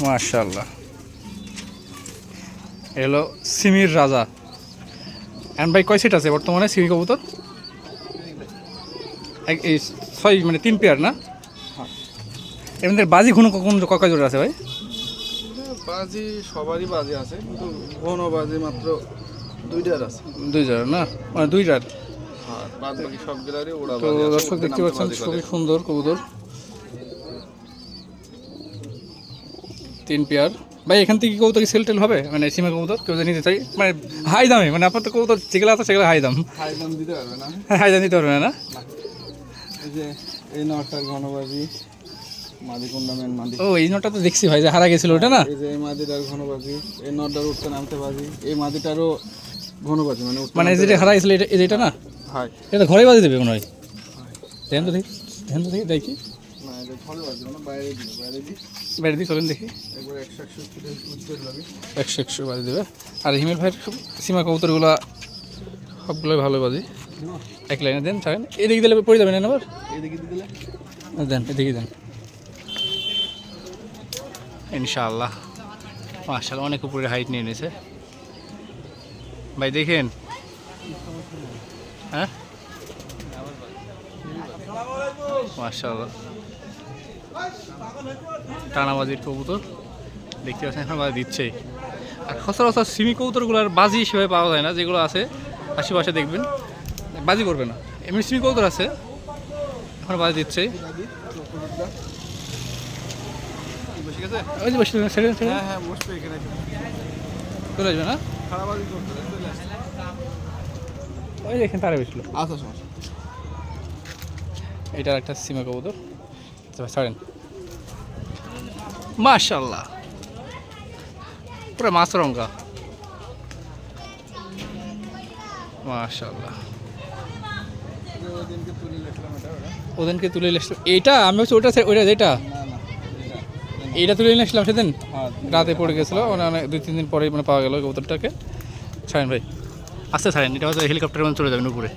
মাশাল্লাহ এলো সিমির রাজা। এন্ড ভাই কয় সেট আছে বর্তমানে সিমি কবুতর? এক- এই ছয় মানে তিন পেয়ার না? এমনি বাজি ঘন কখন কয় জোড়া আছে ভাই? বাজি সবারই বাজি আছে কিন্তু ঘন বাজি মাত্র দুইটার আছে। দুই জোড়া না? মানে দুইটার ওড়া তো দর্শক দেখতে পাচ্ছেন খুবই সুন্দর কবুতর। তিন পেয়ার। ভাই এখান থেকে কি কবুতর সেল টেল হবে? মানে সীমা কবুতর কেউ নিতে চাই মানে হাই দামে মানে আপনার তো কবুতর যেগুলো আছে সেগুলো হাই দাম। হাই দাম দিতে পারবে না। হাই দাম দিতে পারবে না? এই যে এই নটার ঘনবাজি ও এই নোটটা তো দেখছি ভাই যে হারা গেছিল ওটা না? এই মাদিটার ঘনবাজি এই নটার উঠতে নামতে বাজি এই মাদিটারও ঘনবাজি মানে মানে যেটা হারা গেছিল এটা এটা না? হাই এটা ঘরে বাজে দেবে মনে হয়। দেখেন তো দেখি দেখেন তো দেখি দেখি না এটা ঘরে বাজি মানে বাইরে দিল বাইরে দিই। চলেন দেখি। একশো একশো বাজে দেবে। আর হিমেল ভাইয়ের সীমা কবুতরগুলো সবগুলোই ভালো বাজি এক লাইনে দেন ছাড়েন। এদিকে দিলে পড়ে যাবেন আবার? দিলে দেন এদিকে দেন। ইনশাআল্লাহ। মাশাআল্লাহ অনেক উপরে হাইট নিয়ে নিয়েছে ভাই দেখেন। হ্যাঁ? মাশাআল্লাহ। টানাবাজির কবুতর। দেখতে পাচ্ছেন এখন বাজি দিচ্ছেই আর সচরাচর সিমি কবুতরগুলোর বাজি হিসেবে পাওয়া যায় না যেগুলো আছে আশেপাশে দেখবেন। বাজি করবে না। এমনি সিমি কবুতর আছে। এখন বাজি গেছে ওই ছেড়ে হ্যাঁ হ্যাঁ চলে আসবে না? ওই দেখেন তারা আচ্ছা এটার একটা সীমা কবুতর। আচ্ছা ভাই, ছাড়েন। মাশাল্লাহ পুরো মাছ রঙ্কা মাশাল্লাহ ওদিনকে তুলে লেখলাম এটা আমি হচ্ছে ওটা ওইটা যেটা? এটা তুলে নিয়ে আসলাম সেদিন? রাতে পড়ে গেছিল মানে অনেক দুই তিন দিন পরে মানে পাওয়া গেল কবুতরটাকে। ছাড়েন ভাই। আস্তে ছাড়েন এটা হচ্ছে হেলিকপ্টারের মধ্যে চলে যাবেন উপরে।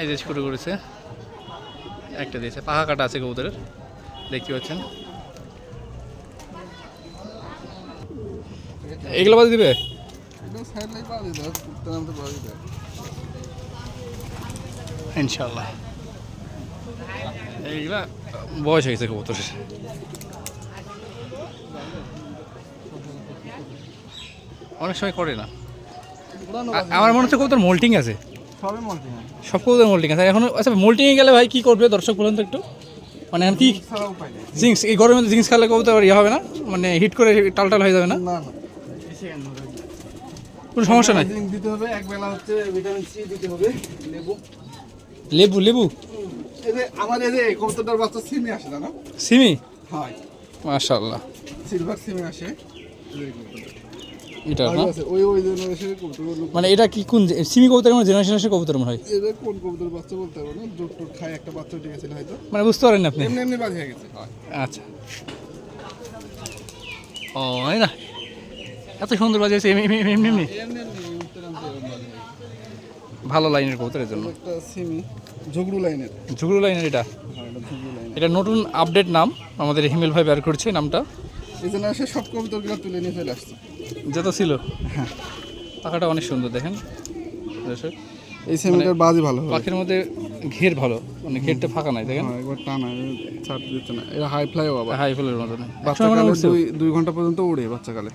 এই যে শুরু করেছে একটা দিয়েছে পাখা কাটা আছে কবুতরের দেখতে পাচ্ছেন। এগুলো বাদ দিবে? ইনশাল্লাহ এইগুলা বয়স হয়েছে কবুতরের। অনেক সময় করে না। আমার মনে হচ্ছে কবুতর মোল্টিং আছে। সব কবুতর মোল্টিং আছে। এখন আচ্ছা মোল্টিংয়ে গেলে ভাই কী করবে? দর্শক বলুন তো একটু। মানে এখন কি জিন্স এই গরমে জিন্স খেলে কবুতর ইয়ে হবে না? মানে হিট করে টাল টাল হয়ে যাবে না? কোনো সমস্যা নাই। দিতে হবে এক বেলা হচ্ছে ভিটামিন সি দিতে হবে লেবু। লেবু লেবু? এই যে আমার এই যে কবুতরটার বাচ্চা সিমে আসে জানো? সিমি? হয়। সিলভার সিমে আসে। এটা না? ওই ওই জেনারেশনের কবুতরগুলো মানে এটা কি কোন সিমি কবুতর মানে জেনারেশনের কবুতর মনে হয়? এদের কোন কবুতর বাচ্চা বলতে পারব না? জোট টোট খায় একটা বাচ্চা উঠে গেছিল হয়তো। মানে বুঝতে পারেন আপনি? এমনি এমনি বাজি হয়ে গেছে। আচ্ছা। ও না? এত সুন্দর বাজিয়েছে এমনি এমনি এমনি এমনি? বাজি। ভালো লাইনের কবুতরের জন্য। একটা সিমি ঝগড়ু লাইনের। ঝুগড়ু লাইনের এটা? হ্যাঁ এটা এটা নতুন আপডেট নাম আমাদের হিমেল ভাই বের করছে নামটা। এই জেনারেশন সব কবুতরগুলো তুলে নিয়ে চলে আসছে। যেটা ছিল। হ্যাঁ পাখাটা অনেক সুন্দর দেখেন। এই সেমিটার বাজি ভালো পাখির মধ্যে ঘের ভালো মানে ঘেরটা ফাঁকা নাই দেখেন। হ্যাঁ একবার টানা ছাড় দিচ্ছে না। এটা হাই ফ্লাই বাবা হাই ফুলের মতন বাচ্চাকালে দুই দুই ঘণ্টা পর্যন্ত উড়ে বাচ্চাকালে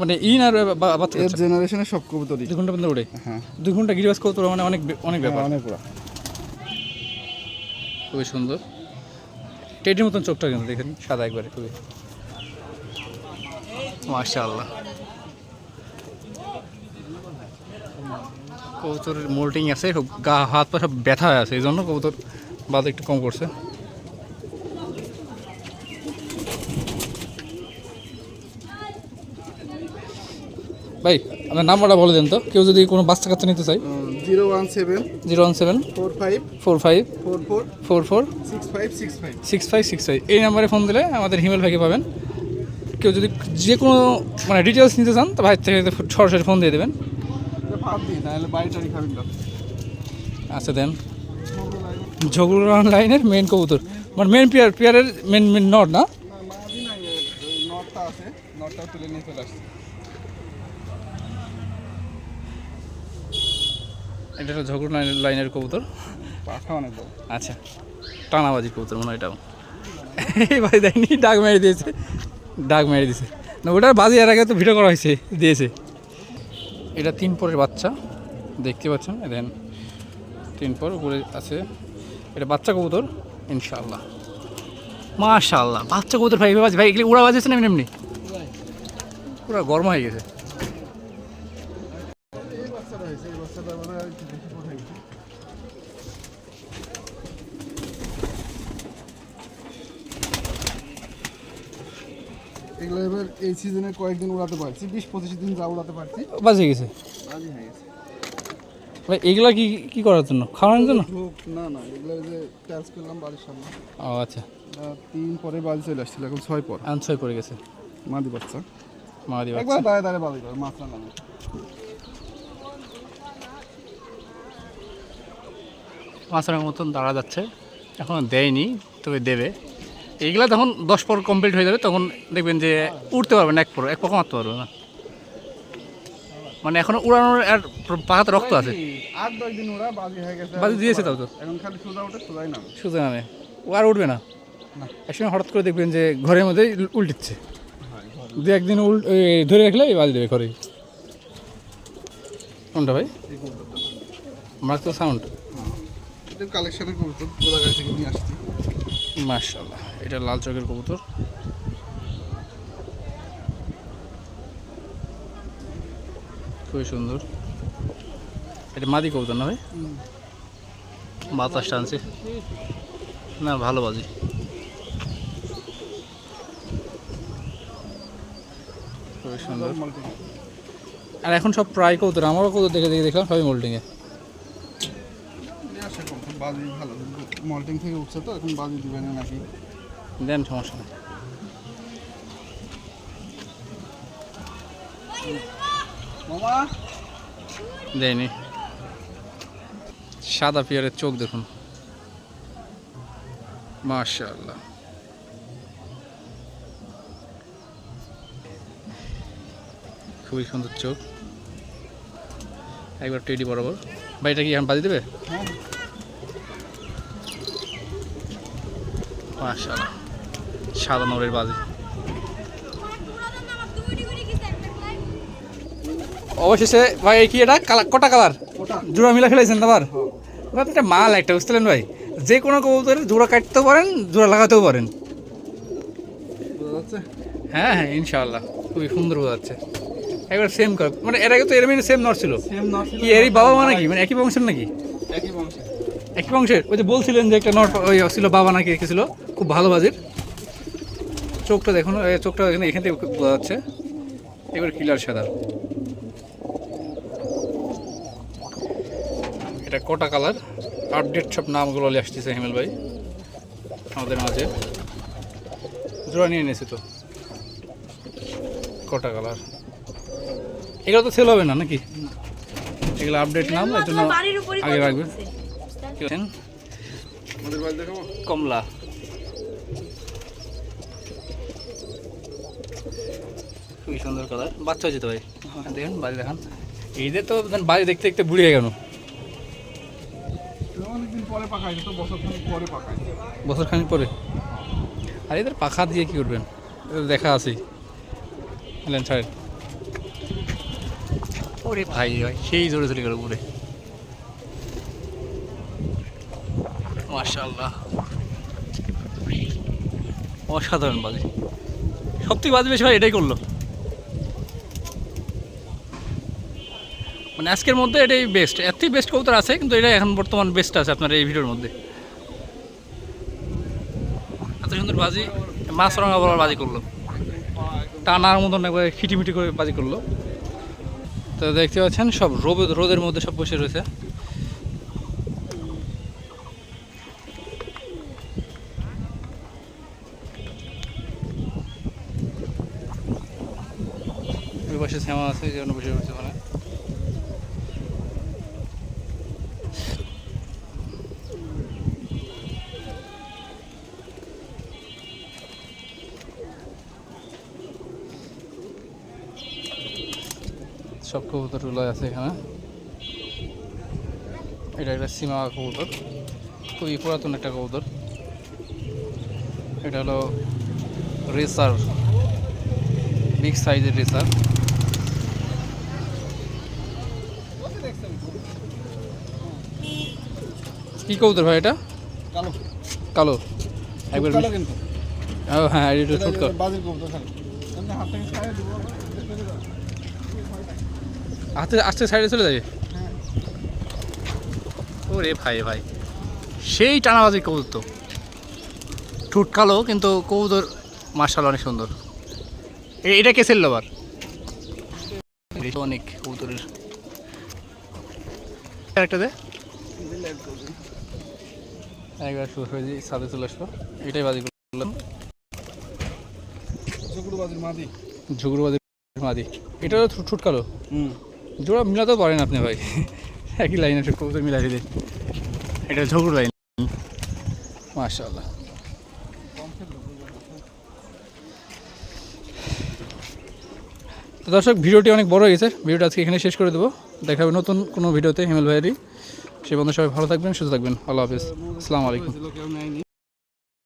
মানে ইন আর বাচ্চা এর কাচ্চা। জেনারেশনের সব কবুতরই। দুই ঘণ্টা পর্যন্ত উড়ে। হ্যাঁ। দুই ঘণ্টা গিরিবাস করতে মানে অনেক অনেক ব্যাপার। অনেক পুরা। খুবই সুন্দর। টেডির মতন চোখটা কিন্তু দেখেন সাদা একবারে। খুবই। মাশাআল্লাহ। কবুতরের মোল্টিং আছে খুব গা হাত পা সব ব্যথা হয়ে আছে এই জন্য কবুতর বাদ একটু কম করছে। ভাই আপনার নাম্বারটা বলে দেন তো কেউ যদি কোনো বাচ্চা কাচ্চা নিতে চাই zero one seven zero one seven four five four five four four four four six five six five. Six five six five. এই নাম্বারে ফোন দিলে আমাদের হিমেল ভাইকে পাবেন। কেউ যদি যে কোনো মানে ডিটেলস নিতে চান তো ভাই থেকে সরাসরি ফোন দিয়ে দেবেন। আচ্ছা দেন। ঝগড়ু লাইনের মেন কবুতর। মানে মেন পেয়ার পেয়ারের মেন মেন নট না? এটা একটা ঝগড় লাইনের কবুতর। আচ্ছা টানাবাজি কবুতর মনে হয় এটাও। এই ভাই দেয়নি, ডাক মেরে দিয়েছে। ডাক মেরে দিয়েছে। না ওটার বাজি এর আগে তো ভিডিও করা হয়েছে, দিয়েছে। এটা তিন পরের বাচ্চা দেখতে পাচ্ছেন? দেন তিন পর উপরে আছে। এটা বাচ্চা কবুতর ইনশাল্লাহ মাশাআল্লাহ বাচ্চা কবুতর ভাই ভাই এগুলি উড়া বাজেছে না এমনি? এমনি পুরো গরম হয়ে গেছে এই বাচ্চাটা হয়েছে এই বাচ্চাটা মানে একটু বেশি বড় হয়ে গেছে এগুলো এবার এই সিজনে কয়েকদিন উড়াতে পারছি বিশ পঁচিশ দিন যা উড়াতে পারছি। বাজে গেছে? রাজি হয়ে গেছে ভাই এগুলা কি কি করার জন্য? খাওয়ানোর জন্য? না না এগুলো যে ট্যান্স করলাম বাড়ির সামনে। ও আচ্ছা। তিন পরে বাড়ি চলে আসছিল এখন ছয় পর। আনসার করে গেছে। মাদি বাচ্চা। মাদি একবার বাচ্চা দাঁড়িয়ে দাঁড়িয়ে বাদি করে মাত্রা নামে। মাছের মতন দাঁড়া যাচ্ছে এখন দেয়নি তবে দেবে। এইগুলা যখন দশ পর কমপ্লিট হয়ে যাবে তখন দেখবেন যে উঠতে পারবেন এক পর এক পর মারতে পারবে না। মানে এখনও উড়ানোর আর পাহাতে রক্ত আছে। আট দশ দিন ওরা বাজি হয়ে গেছে। বাজি দিয়েছে তাও তো। এখন খালি সোজা ওঠে সোজাই নামে। ও আর উঠবে না। একসময় হঠাৎ করে দেখবেন যে ঘরের মধ্যেই উল্টিচ্ছে। দু একদিন উল ধরে রাখলে বাজি দেবে ঘরে কোনটা ভাই? আমার তো সাউন্ড কালেকশনের কবুতর নিয়ে আসছি। মাশাল্লাহ এটা লাল চকের কবুতর। খুবই সুন্দর। এটা মাদি কবুতর না ভাই? বাতাস টানছে। না, ভালো বাজি। খুবই সুন্দর। আর এখন সব প্রায় কবুতর, আমারও কবুতর দেখে দেখে দেখলাম, সবই মোল্ডিংয়ে ভালো মল্টিং থেকে উঠছে তো, এখন বাজি দিবে না নাকি? দেন সমস্যা নেই। দেয়নি। সাদা পিয়ারের চোখ দেখুন। মাশাআল্লাহ। খুবই সুন্দর চোখ। একবার টেডি বরাবর। বাড়িটা কি এখন বাজি দেবে? হ্যাঁ। মাশাআল্লাহ। সাদা নরের বাজি। অবশেষে ভাই এই কি এটা? কটা কালার? জোড়া মিলা ফেলেছেন আবার? ওটা একটা মাল একটা বুঝতেলেন ভাই? যে কোনো কবুতরের জোড়া কাটতেও পারেন জোড়া লাগাতেও পারেন। হ্যাঁ হ্যাঁ ইনশাআল্লাহ। খুবই সুন্দর বোঝা যাচ্ছে। একবার সেম কার মানে এর আগে তো এর সেম নর ছিল। সেম কি এরই বাবা মা নাকি? মানে একই বংশের নাকি? একই বংশে একই বংশের? ওই যে বলছিলেন যে একটা নর ওই ছিল বাবা নাকি রেখেছিল খুব ভালো বাজির। চোখটা দেখুন এই চোখটা এখানে এখান থেকে বোঝা যাচ্ছে। এবার কিলার সাদা। এটা কোটা কালার আপডেট সব নামগুলো নিয়ে আসতেছে হেমেল ভাই। আমাদের মাঝে। জোড়া নিয়ে নিয়েছে তো। কোটা কালার এগুলো তো সেল হবে না নাকি? এগুলো আপডেট নাম এই জন্য আগে রাখবেন কমলা। সুন্দর কালার বাচ্চা হয়েছে তো ভাই? দেখুন বাড়ি দেখান। ঈদের তো বাড়ি দেখতে দেখতে বুড়িয়ে গেল। অনেকদিন পরে বছর খানিক পরে বছর খানিক পরে? আর এদের পাখা দিয়ে কি করবেন? এদের দেখা আছেই। এলেন ছাড়েন। ওরে ভাই ভাই সেই জোরে চলে গেল উপরে মাশাল্লাহ অসাধারণ বাজে। সব থেকে বাজে বেশি ভাই এটাই করল। মানে আজকের মধ্যে এটাই বেস্ট থেকে বেস্ট কবুতর আছে, কিন্তু এটা এখন বর্তমান বেস্ট আছে আপনার এই ভিডিওর মধ্যে। এত সুন্দর বাজি, মাছ রঙা বলার বাজি করল। টানার মতন একবার খিটিমিটি করে বাজি করল। তো দেখতে পাচ্ছেন, সব রোদ, রোদের মধ্যে সব বসে রয়েছে। পাশে শ্যামা আছে, এই বসে রয়েছে ওখানে সব কবুতরগুলো আছে এখানে। এটা একটা সীমা কবুতর খুবই পুরাতন একটা কবুতর। এটা হলো রেসার বিগ সাইজের রেসার। কি কবুতর ভাই এটা? কালো। কালো। একবার হ্যাঁ এটা ছোট কালো বাজির কবুতর হাতে আস্তে সাইডে চলে যাবে? ওরে ভাই ভাই। সেই টানাবাজি কবুতর। তো ঠুট কালো কিন্তু কবুতর মার্শাল অনেক সুন্দর। এটা কেসের লবার অনেক কবুতরের। একটা দে। একবার শুরু হয়ে যে সাদে চলে আসলো এটাই বাজি করলাম। চকুড়ু বাজির মাদি। ঝুগুরবাজি মাদি। এটাও ঠুট ঠুট কালো হুম। জোড়া মিলাতেও পারেন আপনি ভাই। একই লাইন একটা কবুতর মিলাই দিলে এটা ঝগড় লাইন মাশাআল্লাহ। তো দর্শক, ভিডিওটি অনেক বড় হয়ে গেছে। ভিডিওটা আজকে এখানে শেষ করে দেবো। দেখা হবে নতুন কোনো ভিডিওতে, হিমেল ভাইয়েরই। সে বন্ধু সবাই ভালো থাকবেন, সুস্থ থাকবেন। আল্লাহ হাফিজ। আসসালামু আলাইকুম।